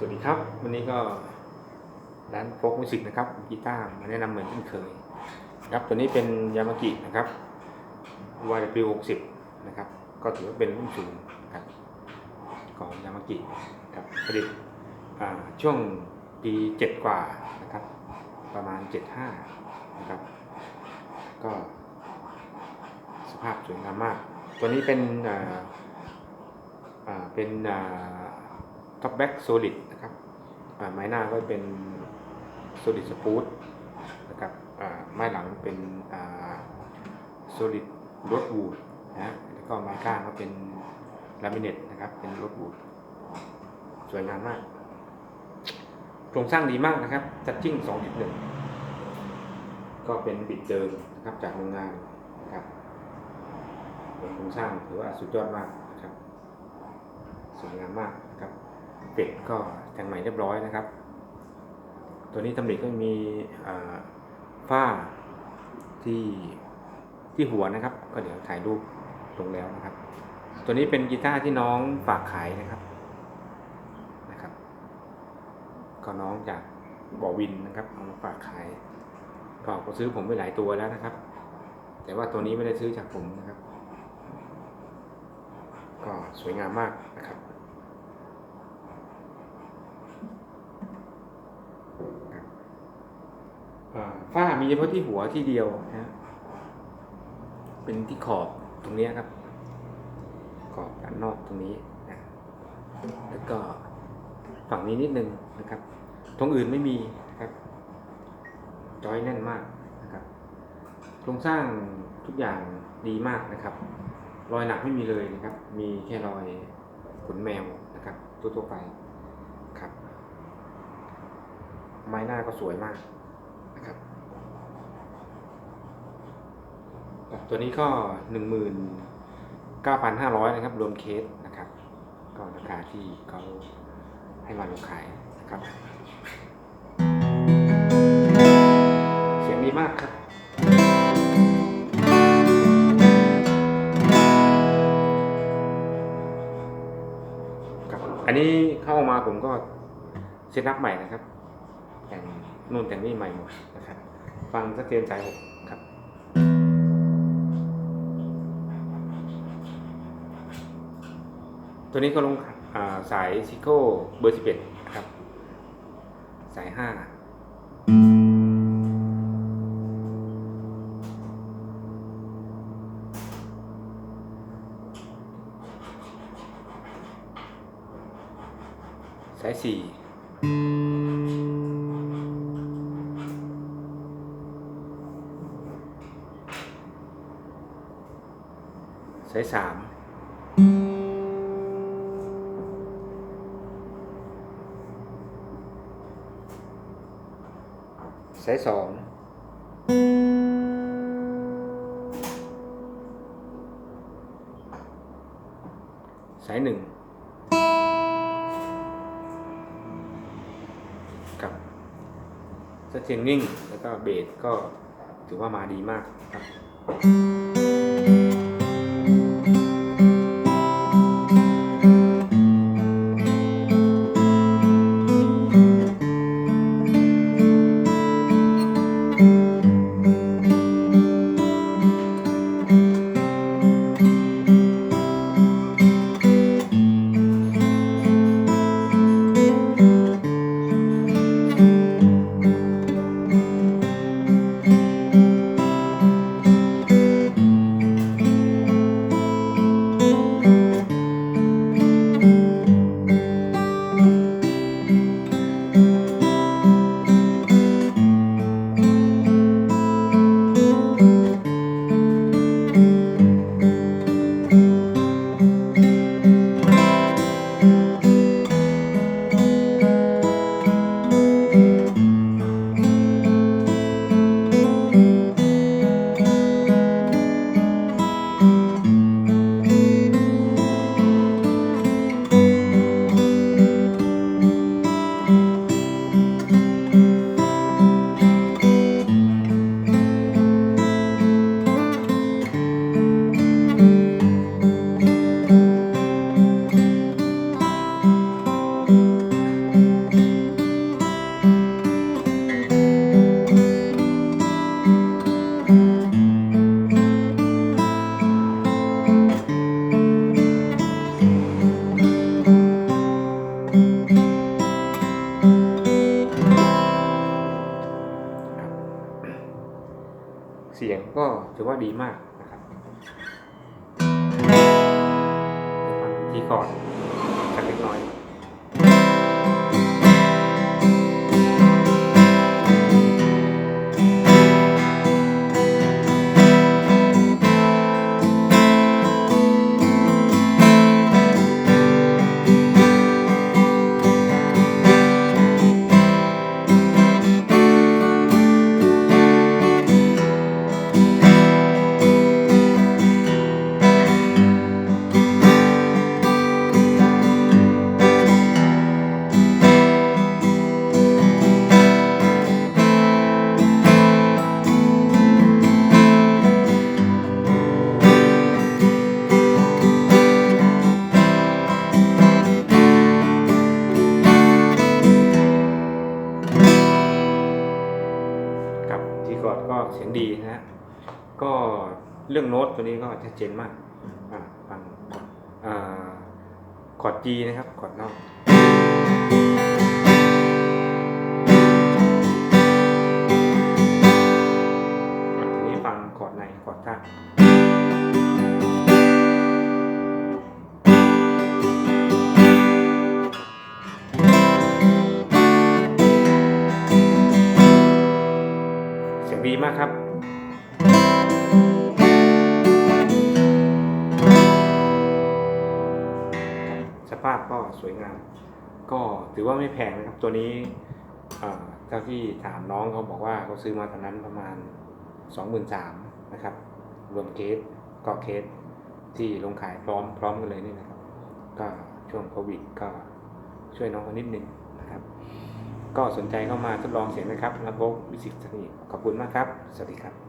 สวัสดีครับ วันนี้ก็ร้านโฟกมิวสิกนะครับกีตาร์มาแนะนำเหมือนเช่นเคยครับตัวนี้เป็นยามากินะครับ YW60 นะครับ ก็ถือว่าเป็นรุ่นสูงครับของยามากิครับผลิตช่วงปี7กว่านะครับ ประมาณ75นะครับ ก็สภาพสวยงามมาก ตัวนี้เป็นอ่าอ่าเป็นอ่า ท็อปแบ็กโซลิดนะครับไม้หน้าก็เป็นโซลิดสปูตนะครับไม้หลังเป็นโซลิดรถวูดนะฮะแล้วก็ไม้ก้านก็เป็นลามิเนตนะครับ เป็นรถวูดสวยงามมากโครงสร้างดีมากนะครับจัดจิ้ง2.1 ก็เป็นบิดเดิมนะครับจากโรงงานนะครับโครงสร้างถือว่าสุดยอดมากนะครับสวยงามมากนะครับ เป็ดก็แต่งใหม่เรียบร้อยนะครับ ตัวนี้ตำหนิก็มีฝ้าที่ที่หัวนะครับ ก็เดี๋ยวถ่ายรูปลงแล้วนะครับ ตัวนี้เป็นกีตาร์ที่น้องฝากขายนะครับนะครับ ก็น้องจากบ่อวินนะครับเอามาฝากขายก็ซื้อผมไปหลายตัวแล้วนะครับ แต่ว่าตัวนี้ไม่ได้ซื้อจากผมนะครับ ก็สวยงามมากนะครับ ถ้ามีเฉพาะที่หัวที่เดียวนะฮะเป็นที่ขอบตรงนี้ครับ ขอบด้านนอกตรงนี้นะแล้วก็ฝั่งนี้นิดนึงนะครับ ตรงอื่นไม่มีนะครับ จอยแน่นมากนะครับโครงสร้างทุกอย่างดีมากนะครับ รอยหนักไม่มีเลยนะครับ มีแค่รอยขนแมวนะครับทั่วๆไปครับ ไม้หน้าก็สวยมาก นะครับ ตัวนี้ก็หนึ่งหมื่นเก้าพันห้าร้อยนะครับ รวมเคสนะครับ ก็ราคาที่เขาให้มาลงขายนะครับ เสียงดีมากครับครับ อันนี้เข้ามาผมก็เซตอัพใหม่นะครับ แต่งนู่นแต่งนี่ใหม่หมดนะครับ ฟังสะเทือนใจผม ตัวนี้ก็ลงาสายซิโก้เบอร์11ครับ สาย5สาย4สายสาม สายสองสายหนึ่งกับสเตนนิ่งแล้วก็เบสก็ถือว่ามาดีมากครับ เสียงก็ถือว่าดีมากนะครับฟังที่อร์ด ยงดีนะฮะก็เรื่องโน้ตตัวนี้ก็ชัดเจนมากอ่าฟังอ่าคอร์ด G นะครับคอร์ดนอก ภาพก็สวยงาม ก็ถือว่าไม่แพงนะครับ ตัวนี้เท่าที่ถามน้องเขาบอกว่าเขาซื้อมาตอนนั้นประมาณ 23,000นะครับ รวมเคสก็เคสที่ลงขายพร้อมพร้อมกันเลยนี่นะครับ ก็ช่วงโควิดก็ช่วยน้องเขานิดนึงนะครับ ก็สนใจเข้ามาทดลองเสียงนะครับแล้วพบวิสิตสนิทขอบคุณมากครับ สวัสดีครับ